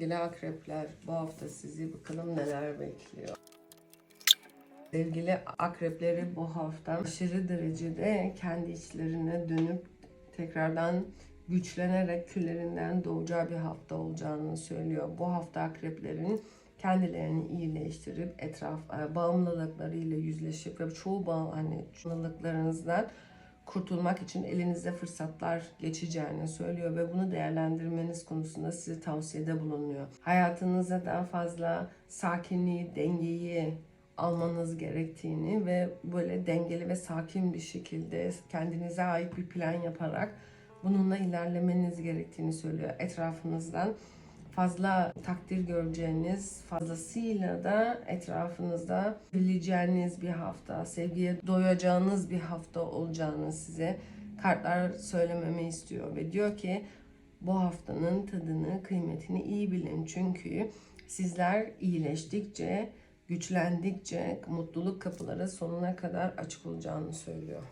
Sevgili akrepler bu hafta sizi bakalım neler bekliyor. Sevgili akrepleri bu hafta aşırı derecede kendi içlerine dönüp tekrardan güçlenerek küllerinden doğacağı bir hafta olacağını söylüyor. Bu hafta akreplerin kendilerini iyileştirip etraf e, bağımlılıklarıyla yüzleşip ve çoğu hani bağımlılıklarınızdan kurtulmak için elinizde fırsatlar geçeceğini söylüyor ve bunu değerlendirmeniz konusunda size tavsiyede bulunuyor. Hayatınıza daha fazla sakinliği, dengeyi almanız gerektiğini ve böyle dengeli ve sakin bir şekilde kendinize ait bir plan yaparak bununla ilerlemeniz gerektiğini söylüyor. Etrafınızdan fazla takdir göreceğiniz, fazlasıyla da etrafınızda bileceğiniz bir hafta, sevgiye doyacağınız bir hafta olacağını size kartlar söylememi istiyor ve diyor ki bu haftanın tadını, kıymetini iyi bilin çünkü sizler iyileştikçe, güçlendikçe mutluluk kapıları sonuna kadar açık olacağını söylüyor.